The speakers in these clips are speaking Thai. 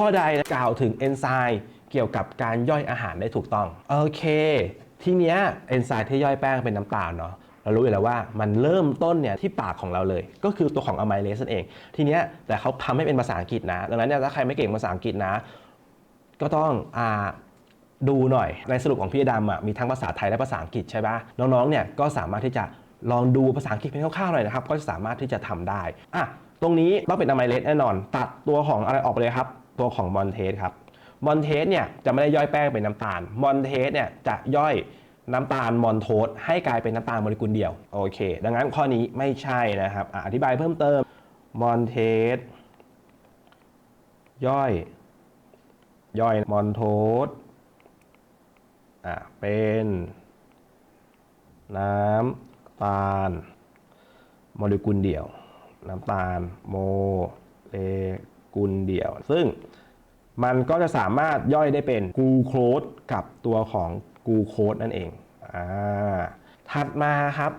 ข้อใดกล่าวถึงเอนไซม์เกี่ยวกับการย่อยอาหารได้ถูกต้อง โอเค ทีเนี้ยเอนไซม์ที่ย่อยแป้งเป็นน้ำตาลเนาะเรารู้อยู่แล้วว่ามันเริ่มต้นเนี่ยที่ปากของเราเลย ก็คือตัวของอะไมเลสนั่นเอง ทีเนี้ยแต่เขาทำให้เป็นภาษาอังกฤษนะ ดังนั้นเนี่ยถ้าใครไม่เก่งภาษาอังกฤษนะ ก็ต้องอ่าดูหน่อย ในสรุปของพี่ดำอะมีทั้งภาษาไทยและภาษาอังกฤษใช่ปะน้องๆเนี่ยก็สามารถที่จะลองดูภาษาอังกฤษเป็นคร่าวๆหน่อยนะครับ ก็จะสามารถที่จะทำได้อะตรงนี้ต้องเป็นอะไมเลสแน่นอน ตัดตัวของอะไรออกไปเลยครับ ตัวของมอนเทสครับมอนเทสเนี่ยจะไม่ได้ย่อยแป้งเป็นน้ำตาลมอนเทสเนี่ยจะย่อยน้ำตาลมอนโทสให้กลายเป็นน้ำตาลโมเลกุลเดียวโอเค ดังนั้นข้อนี้ไม่ใช่นะครับอธิบายเพิ่มเติมมอนเทสย่อย ย่อยมอนโทสอะเป็นน้ำตาลโมเลกุลเดียว น้ำตาลโมเล กุลเดี่ยว ซึ่งมันก็จะสามารถย่อยได้เป็นกูโคสกับตัวของกูโคสนั่นเองอ่าถัดมาครับ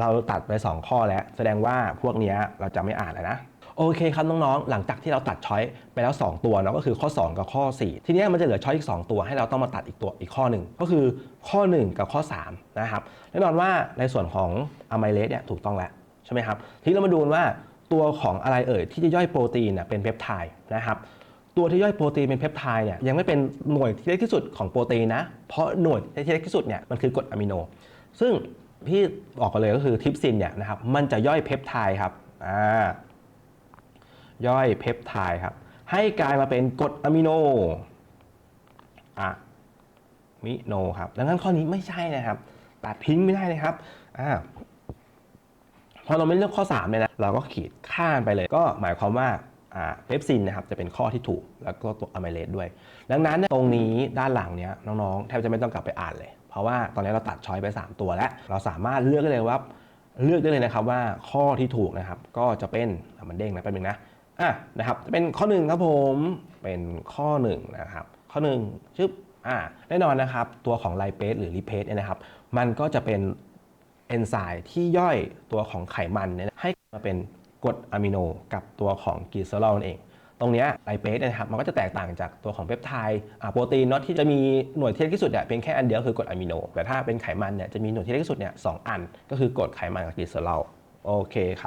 เราตัดไป 2 ข้อแล้ว แสดงว่าพวกนี้เราจะไม่อ่านแล้วนะโอเคครับน้องๆ หลังจากที่เราตัดช้อยไปแล้ว 2 ตัวเนาะก็คือข้อ 2 กับข้อ 4 ทีนี้มันจะเหลือช้อยอีก 2 ตัวให้เราต้องมาตัดอีกตัวอีกข้อหนึ่งก็คือข้อ 1 กับข้อ 3 นะครับแน่นอนว่าในส่วนของอะไมเลสเนี่ยถูกต้องแล้วใช่ไหมครับทีนี้เรามาดูว่า ตัวของอะไรเอ่ยที่จะย่อยโปรตีนเป็นเพปไทด์นะครับตัวที่ย่อยโปรตีนเป็นเพปไทด์เนี่ยยังไม่เป็นหน่วยที่เล็กที่สุดของโปรตีนนะ เพราะหน่วยที่เล็กที่สุดเนี่ยมันคือกรดอะมิโน ซึ่งพี่บอกกันเลยก็คือทริปซินเนี่ยนะครับมันจะย่อยเพปไทด์ครับอ่าย่อยเพปไทด์ครับให้กลายมาเป็นกรดอะมิโนอะมิโนครับดังนั้นข้อนี้ไม่ใช่นะครับตัดทิ้งไม่ได้เลยครับอ่า พอเราไม่เลือกข้อ3เนี่ยนะเราก็ขีดข้ามไปเลย ก็หมายความว่าอ่าเพปซินนะครับจะเป็นข้อที่ถูกแล้วก็ตัวอะไมเลสด้วย ดังนั้นเนี่ยตรงนี้ด้านหลังเนี้ยน้องๆ แทบจะไม่ต้องกลับไปอ่านเลย เพราะว่าตอนนี้เราตัดช้อยไป 3 ตัวแล้ว เราสามารถเลือกได้เลยว่าเลือกได้เลยนะครับว่าข้อที่ถูกนะครับก็จะเป็นมันเด้งนะแป๊บนึงนะอะนะครับจะเป็นข้อหนึ่งครับผมเป็นข้อหนึ่งนะครับข้อหนึ่งชึบอ่าแน่นอนนะครับตัวของไลเปสหรือลิเพสเนี่ยนะครับ มันก็จะเป็น เอนไซม์ที่ย่อยตัวของไขมันเนี่ยให้มาเป็นกรดอะมิโนกับตัวของกลีเซอรอลนั่นเอง ตรงนี้ไลเปสนะครับมันก็จะแตกต่างจากตัวของเปปไทด์โปรตีนเนาะที่จะมีหน่วยที่เล็กที่สุดเนี่ยเพียงแค่อันเดียวคือกรดอะมิโน แต่ถ้าเป็นไขมันเนี่ยจะมีหน่วยที่เล็กที่สุดเนี่ยสองอัน ก็คือกรดไขมันกับกลีเซอรอลโอเคครับ